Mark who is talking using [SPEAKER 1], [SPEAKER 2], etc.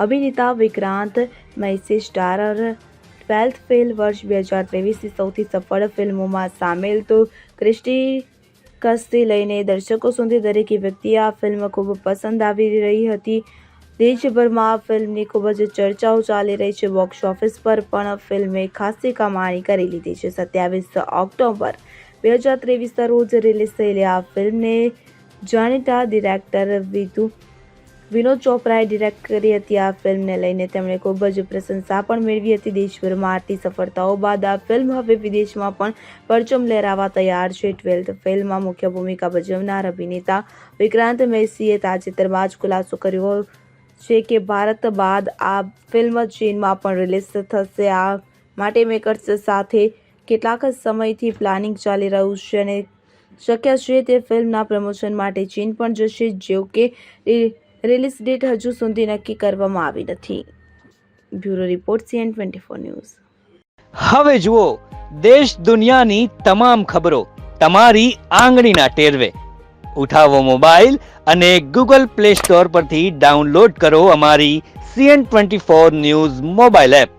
[SPEAKER 1] અભિનેતા Vikrant Massey starrer twelfth fail વર્ષ બે હજાર ત્રેવીસની સૌથી સફળ ફિલ્મોમાં સામેલ. તો ક્રિસ્ટી કસથી લઈને દર્શકો સુધી દરેક વ્યક્તિએ આ ફિલ્મ ખૂબ પસંદ આવી રહી હતી. દેશભરમાં આ ફિલ્મની ખૂબ જ ચર્ચાઓ ચાલી રહી છે. બોક્સ ઓફિસ પર પણ ફિલ્મે ખાસી કમાણી કરી લીધી છે. સત્યાવીસ ઓક્ટોબર બે હજાર ત્રેવીસના રોજ રિલીઝ થયેલી આ ફિલ્મને જાણીતા ડિરેક્ટર વિધુ વિનોદ ચોપરાએ ડિરેક્ટ કરી હતી આ ફિલ્મને લઈને. તેમણે ખૂબ જ પ્રશંસા પણ મેળવી હતી. દેશભરમાં આટલી સફળતાઓ બાદ આ ફિલ્મ હવે વિદેશમાં પણ પરચમ લહેરાવા તૈયાર છે. ટ્વેલ્થ ફિલ્મમાં મુખ્ય ભૂમિકા ભજવનાર અભિનેતા વિક્રાંત મેસીએ તાજેતરમાં જ ખુલાસો કર્યો છે કે ભારત બાદ આ ફિલ્મ ચીનમાં પણ રિલીઝ થશે. આ માટે મેકર્સ સાથે કેટલાક સમયથી પ્લાનિંગ ચાલી રહ્યું છે અને શક્ય છે તે ફિલ્મના પ્રમોશન માટે ચીન પણ જશે. જો કે રિલીઝ ડેટ હજુ સુધી નક્કી કરવામાં આવી નથી. Bureau report CN twenty four news.
[SPEAKER 2] હવે જુઓ, દેશ દુનિયાની તમામ ખબરો તમારી આંગળીના ટેરવે. ઉઠાવો મોબાઈલ અને ગૂગલ પ્લે સ્ટોર પરથી ડાઉનલોડ કરો અમારી CN twenty four news mobile app.